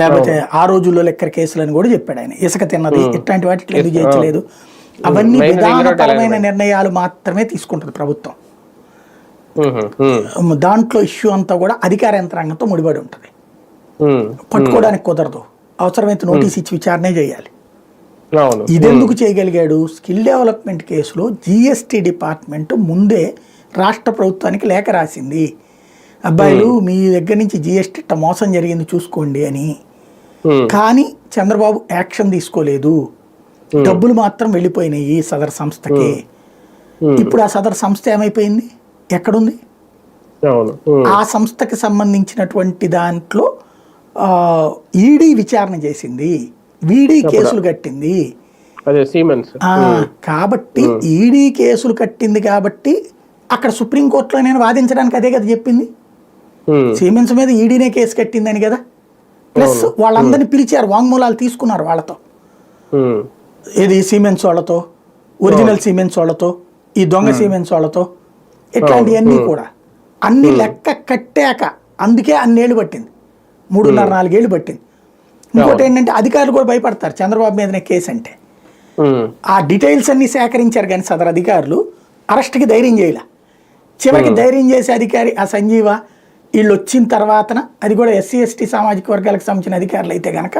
లేకపోతే ఆ రోజుల్లో లెక్కర కేసులని కూడా చెప్పాడు ఆయన. ఇసుక తిన్నది ఇట్లాంటి వాటి ఇట్లా ఎందుకు చేయలేదు అవన్నీ విధానపరమైన నిర్ణయాలు మాత్రమే తీసుకుంటుంది ప్రభుత్వం. దాంట్లో ఇష్యూ అంతా కూడా అధికార యంత్రాంగంతో ముడిపడి ఉంటుంది. పట్టుకోవడానికి కుదరదు. అవసరమైతే నోటీస్ ఇచ్చి విచారణే చేయాలి. ఇదెందుకు చేయగలిగాడు? స్కిల్ డెవలప్మెంట్ కేసులో జిఎస్టీ డిపార్ట్మెంట్ ముందే రాష్ట్ర ప్రభుత్వానికి లేఖ రాసింది. అబ్బాయిలు మీ దగ్గర నుంచి జిఎస్టీ మోసం జరిగింది చూసుకోండి అని. కానీ చంద్రబాబు యాక్షన్ తీసుకోలేదు. డబ్బులు మాత్రం వెళ్ళిపోయినాయి సదర్ సంస్థకి. ఇప్పుడు ఆ సదర్ సంస్థ ఏమైపోయింది? ఎక్కడుంది? ఆ సంస్థకి సంబంధించినటువంటి దాంట్లో ఈడీ విచారణ చేసింది. వీడీ కేసులు కట్టింది. కాబట్టి ఈడీ కేసులు కట్టింది కాబట్టి అక్కడ సుప్రీంకోర్టులో నేను వాదించడానికి అదే కదా చెప్పింది? ఉమ్, సిమెంట్స్ మీద ఈడీనే కేసు కట్టిందని కదా? ప్లస్ వాళ్ళందరినీ పిలిచారు వాంగ్మూలాలు తీసుకున్నారు వాళ్ళతో. ఉమ్, ఏది సిమెంట్స్ వాళ్ళతో? ఒరిజినల్ సిమెంట్స్ వాళ్ళతో? ఈ దొంగ సిమెంట్స్ వాళ్ళతో? ఇట్లాంటివన్నీ కూడా. అన్ని లెక్క కట్టాక అందుకే అన్నేళ్ళు పట్టింది. మూడున్నర నాలుగేళ్ళు పట్టింది. ఇంకోటి ఏంటంటే అధికారులు కూడా భయపడతారు చంద్రబాబు మీదనే కేసు అంటే. ఆ డీటెయిల్స్ అన్ని సేకరించారు కానీ సదరు అధికారులు అరెస్ట్కి ధైర్యం చేయలే. చివరికి ధైర్యం చేసే అధికారి ఆ సంజీవ వీళ్ళు వచ్చిన తర్వాతన అది కూడా ఎస్సీ ఎస్టీ సామాజిక వర్గాలకు సంబంధించిన అధికారులు అయితే కనుక